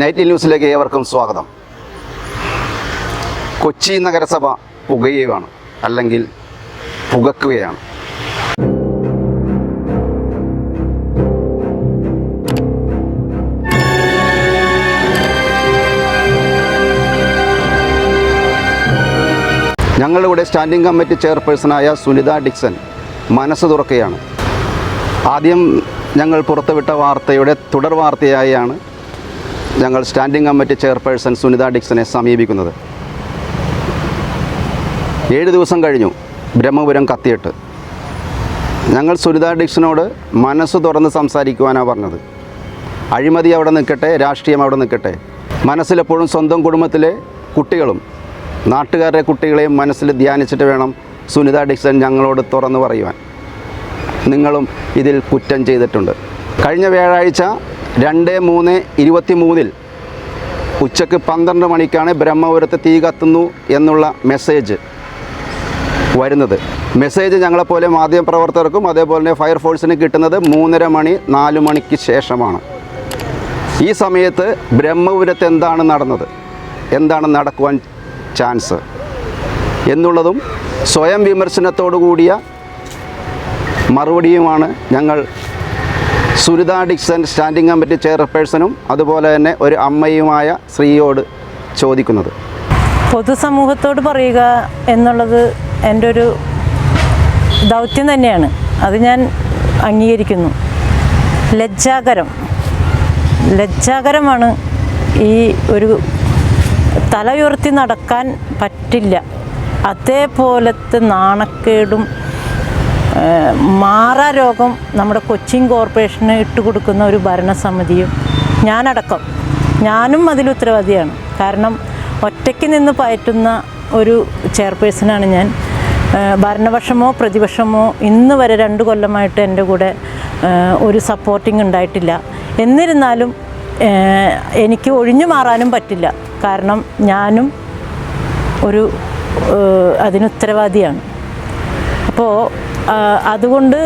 Night ന്യൂസിലേക്ക് ഏവർക്കും സ്വാഗതം. കൊച്ചി നഗരസഭ പുകയുകയാണ് അല്ലെങ്കിൽ പുകക്കുകയാണ്. ഞങ്ങളിവിടെ സ്റ്റാൻഡിംഗ് കമ്മിറ്റി ചെയർപേഴ്സണായ സുനിത ഡിക്സൺ മനസ്സ് തുറക്കുകയാണ്. ആദ്യം ഞങ്ങൾ പുറത്തുവിട്ട വാർത്തയുടെ തുടർ വാർത്തയായാണ് ഞങ്ങൾ സ്റ്റാൻഡിംഗ് കമ്മിറ്റി ചെയർപേഴ്സൺ സുനിത ഡിക്സനെ സമീപിക്കുന്നത്. ഏഴ് ദിവസം കഴിഞ്ഞു ബ്രഹ്മപുരം കത്തിയിട്ട്. ഞങ്ങൾ സുനിത ഡിക്സനോട് മനസ്സ് തുറന്ന് സംസാരിക്കുവാനാണ് പറഞ്ഞത്. അഴിമതി അവിടെ നിൽക്കട്ടെ രാഷ്ട്രീയം അവിടെ നിൽക്കട്ടെ. മനസ്സിലെപ്പോഴും സ്വന്തം കുടുംബത്തിലെ കുട്ടികളും നാട്ടുകാരുടെ കുട്ടികളെയും മനസ്സിൽ ധ്യാനിച്ചിട്ട് വേണം സുനിത ഡിക്സൺ ഞങ്ങളോട് തുറന്നു പറയുവാൻ. നിങ്ങളും ഇതിൽ കുറ്റം ചെയ്തിട്ടുണ്ട്. കഴിഞ്ഞ വ്യാഴാഴ്ച രണ്ട് മൂന്ന് ഇരുപത്തി മൂന്നിൽ ഉച്ചയ്ക്ക് പന്ത്രണ്ട് മണിക്കാണ് ബ്രഹ്മപുരത്ത് തീ കത്തുന്നു എന്നുള്ള മെസ്സേജ് വരുന്നത്. മെസ്സേജ് ഞങ്ങളെപ്പോലെ മാധ്യമപ്രവർത്തകർക്കും അതേപോലെ തന്നെ ഫയർഫോഴ്സിന് കിട്ടുന്നത് മൂന്നര മണി നാല് മണിക്ക് ശേഷമാണ്. ഈ സമയത്ത് ബ്രഹ്മപുരത്ത് എന്താണ് നടന്നത്? എന്താണ് നടക്കുവാൻ ചാൻസ്? എന്നുള്ളതും സ്വയം വിമർശനത്തോടു കൂടിയ മറുപടിയുമാണ് ഞങ്ങൾ സുരിത ഡിക്സൺ സ്റ്റാൻഡിംഗ് കമ്മിറ്റി ചെയർപേഴ്സണും അതുപോലെ തന്നെ ഒരു അമ്മയുമായ സ്ത്രീയോട് ചോദിക്കുന്നത്. പൊതുസമൂഹത്തോട് പറയുക എന്നുള്ളത് എന്റെ ഒരു ദൗത്യം തന്നെയാണ്. അത് ഞാൻ അംഗീകരിക്കുന്നു. ലജ്ജാകരം. ലജ്ജാകരമാണ് ഈ ഒരു തല ഉയർത്തി നടക്കാൻ പറ്റില്ല. അതേപോലത്തെ നാണക്കേടും മാറാരോഗം രോഗം നമ്മുടെ കൊച്ചിൻ കോർപ്പറേഷന് ഇട്ടുകൊടുക്കുന്ന ഒരു ഭരണസമിതിയും ഞാനടക്കം. ഞാനും അതിൽ ഉത്തരവാദിയാണ്. കാരണം ഒറ്റയ്ക്ക് നിന്ന് പയറ്റുന്ന ഒരു ചെയർപേഴ്സണാണ് ഞാൻ. ഭരണപക്ഷമോ പ്രതിപക്ഷമോ ഇന്ന് വരെ രണ്ട് കൊല്ലമായിട്ട് എന്റെ കൂടെ ഒരു സപ്പോർട്ടിംഗ് ഉണ്ടായിട്ടില്ല. എന്നിരുന്നാലും എനിക്ക് ഒഴിഞ്ഞു മാറാനും പറ്റില്ല. കാരണം ഞാനും ഒരു അതിന് ഉത്തരവാദിയാണ് അപ്പോൾ അതുകൊണ്ട്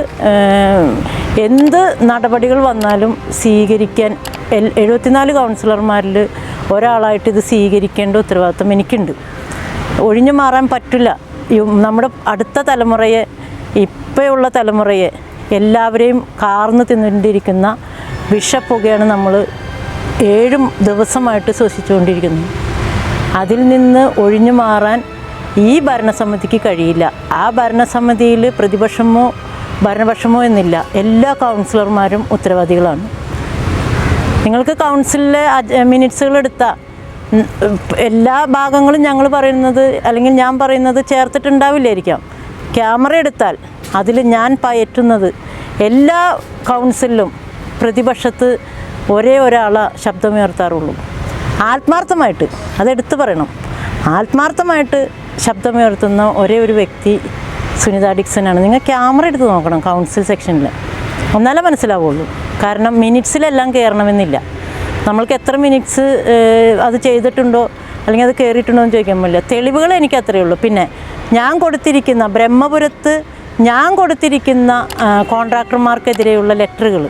എന്ത് നടപടികൾ വന്നാലും സ്വീകരിക്കാൻ എഴുപത്തിനാല് കൗൺസിലർമാരിൽ ഒരാളായിട്ട് ഇത് സ്വീകരിക്കേണ്ട ഉത്തരവാദിത്വം എനിക്കുണ്ട്. ഒഴിഞ്ഞു മാറാൻ പറ്റില്ല. നമ്മുടെ അടുത്ത തലമുറയെ ഇപ്പോഴുള്ള തലമുറയെ എല്ലാവരെയും കാർന്ന് തിന്നുകൊണ്ടിരിക്കുന്ന വിഷപ്പുകയാണ് നമ്മൾ ഏഴും ദിവസമായിട്ട് ശ്വസിച്ചുകൊണ്ടിരിക്കുന്നത്. അതിൽ നിന്ന് ഒഴിഞ്ഞു മാറാൻ ഈ ഭരണസമിതിക്ക് കഴിയില്ല. ആ ഭരണസമിതിയിൽ പ്രതിപക്ഷമോ ഭരണപക്ഷമോ എന്നില്ല. എല്ലാ കൗൺസിലർമാരും ഉത്തരവാദികളാണ്. നിങ്ങൾക്ക് കൗൺസിലിലെ മിനിറ്റ്സുകൾ എടുത്ത. എല്ലാ ഭാഗങ്ങളും ഞങ്ങൾ പറയുന്നത് അല്ലെങ്കിൽ ഞാൻ പറയുന്നത് ചേർത്തിട്ടുണ്ടാവില്ലായിരിക്കാം. ക്യാമറ എടുത്താൽ അതിൽ ഞാൻ പയറ്റുന്നത് എല്ലാ കൗൺസിലും പ്രതിപക്ഷത്ത് ഒരേ ഒരാളെ ശബ്ദമുയർത്താറുള്ളൂ. ആത്മാർത്ഥമായിട്ട് അതെടുത്ത് പറയണം. ആത്മാർത്ഥമായിട്ട് ശബ്ദമുയർത്തുന്ന ഒരേ ഒരു വ്യക്തി സുനിത ആണ് നിങ്ങൾ ക്യാമറ എടുത്ത് നോക്കണം കൗൺസിൽ സെക്ഷനിൽ ഒന്നാലേ മനസ്സിലാവുള്ളൂ. കാരണം മിനിറ്റ്സിലെല്ലാം കയറണമെന്നില്ല. നമ്മൾക്ക് എത്ര മിനിറ്റ്സ് അത് ചെയ്തിട്ടുണ്ടോ അല്ലെങ്കിൽ അത് കയറിയിട്ടുണ്ടോ എന്ന് ചോദിക്കാൻ പറ്റില്ല. തെളിവുകൾ എനിക്ക് അത്രയേ ഉള്ളൂ. പിന്നെ ഞാൻ കൊടുത്തിരിക്കുന്ന ബ്രഹ്മപുരത്ത് ഞാൻ കൊടുത്തിരിക്കുന്ന കോൺട്രാക്ടർമാർക്കെതിരെയുള്ള ലെറ്ററുകൾ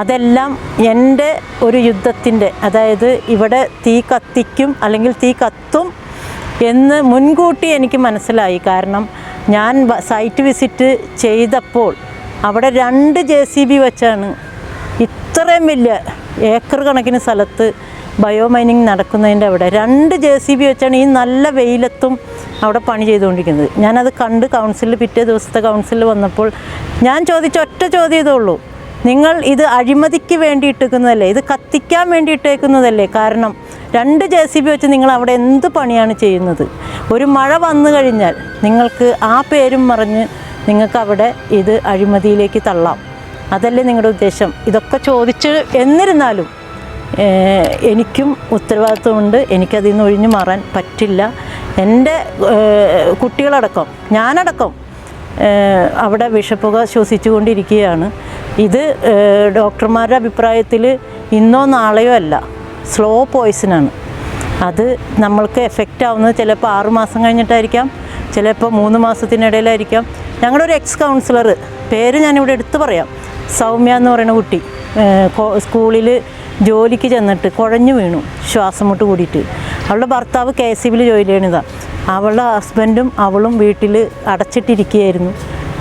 അതെല്ലാം എന്റെ ഒരു യുദ്ധത്തിന്റെ അതായത് ഇവിടെ തീ കത്തിക്കും അല്ലെങ്കിൽ തീ കത്തും എന്ന് മുൻകൂട്ടി എനിക്ക് മനസ്സിലായി. കാരണം ഞാൻ സൈറ്റ് വിസിറ്റ് ചെയ്തപ്പോൾ അവിടെ രണ്ട് ജെ സി ബി വെച്ചാണ് ഇത്രയും വലിയ ഏക്കർ കണക്കിന് സ്ഥലത്ത് ബയോ മൈനിങ് നടക്കുന്നതിന്റെ അവിടെ. രണ്ട് ജെ സി ബി വെച്ചാണ് ഈ നല്ല വെയിലത്തും അവിടെ പണി ചെയ്തുകൊണ്ടിരിക്കുന്നത്. ഞാനത് കണ്ട് കൗൺസിലിൽ പിറ്റേ ദിവസത്തെ കൗൺസിലിൽ വന്നപ്പോൾ ഞാൻ ചോദിച്ച ഒറ്റ ചോദ്യം ഇതേ ഉള്ളൂ നിങ്ങൾ ഇത് അഴിമതിക്ക് വേണ്ടി ഇട്ടേക്കുന്നതല്ലേ ഇത് കത്തിക്കാൻ വേണ്ടി ഇട്ടേക്കുന്നതല്ലേ കാരണം രണ്ട് ജെ സി ബി വെച്ച് നിങ്ങൾ അവിടെ എന്ത് പണിയാണ് ചെയ്യുന്നത്? ഒരു മഴ വന്നു കഴിഞ്ഞാൽ നിങ്ങൾക്ക് ആ പേരും മറിഞ്ഞ് നിങ്ങൾക്ക് അവിടെ ഇത് അഴിമതിയിലേക്ക് തള്ളാം. അതല്ലേ നിങ്ങളുടെ ഉദ്ദേശം? ഇതൊക്കെ ചോദിച്ച് എന്നിരുന്നാലും എനിക്കും ഉത്തരവാദിത്വമുണ്ട്. എനിക്കതിൽ നിന്ന് ഒഴിഞ്ഞു മാറാൻ പറ്റില്ല. എന്റെ കുട്ടികളടക്കം ഞാനടക്കം അവിടെ വിഷപ്പുക ശ്വസിച്ചുകൊണ്ടിരിക്കുകയാണ്. ഇത് ഡോക്ടർമാരുടെ അഭിപ്രായത്തിൽ ഇന്നോ നാളെയോ അല്ല. സ്ലോ പോയിസണാണ് അത് നമ്മൾക്ക് എഫക്റ്റ് ആവുന്നത് ചിലപ്പോൾ ആറ് മാസം കഴിഞ്ഞിട്ടായിരിക്കാം ചിലപ്പോൾ മൂന്ന് മാസത്തിനിടയിലായിരിക്കാം. ഞങ്ങളുടെ ഒരു എക്സ് കൗൺസിലർ പേര് ഞാനിവിടെ എടുത്തു പറയാം. സൗമ്യ എന്ന് പറയുന്ന കുട്ടി സ്കൂളിൽ ജോലിക്ക് ചെന്നിട്ട് കുഴഞ്ഞു വീണു ശ്വാസം മുട്ട് കൂടിയിട്ട്. അവളുടെ ഭർത്താവ് കെ സി ബിയിൽ ജോലി ചെയ്യണതാണ് അവളുടെ ഹസ്ബൻഡും അവളും വീട്ടിൽ അടച്ചിട്ടിരിക്കുകയായിരുന്നു.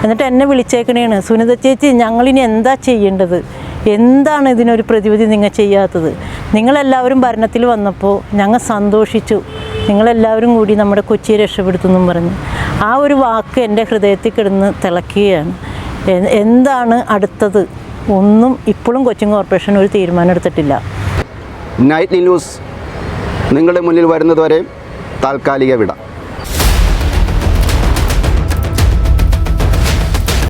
എന്നിട്ട് എന്നെ വിളിച്ചേക്കണേണ്. സുനിത ചേച്ചി ഞങ്ങളിനി എന്താ ചെയ്യേണ്ടത്? എന്താണ് ഇതിനൊരു പ്രതിവിധി നിങ്ങൾ ചെയ്യാത്തത്? നിങ്ങളെല്ലാവരും ഭരണത്തിൽ വന്നപ്പോൾ ഞങ്ങൾ സന്തോഷിച്ചു. നിങ്ങളെല്ലാവരും കൂടി നമ്മുടെ കൊച്ചിയെ രക്ഷപ്പെടുത്തുമെന്നും പറഞ്ഞു. ആ ഒരു വാക്ക് എന്റെ ഹൃദയത്തിൽ കിടന്ന് തിളക്കുകയാണ്. എന്താണ് അടുത്തത്? ഒന്നും ഇപ്പോഴും കൊച്ചിൻ കോർപ്പറേഷൻ ഒരു തീരുമാനം എടുത്തിട്ടില്ല. നൈറ്റ്ലി ന്യൂസ് നിങ്ങളുടെ മുന്നിൽ വരുന്നതുവരെ താൽക്കാലിക വിട.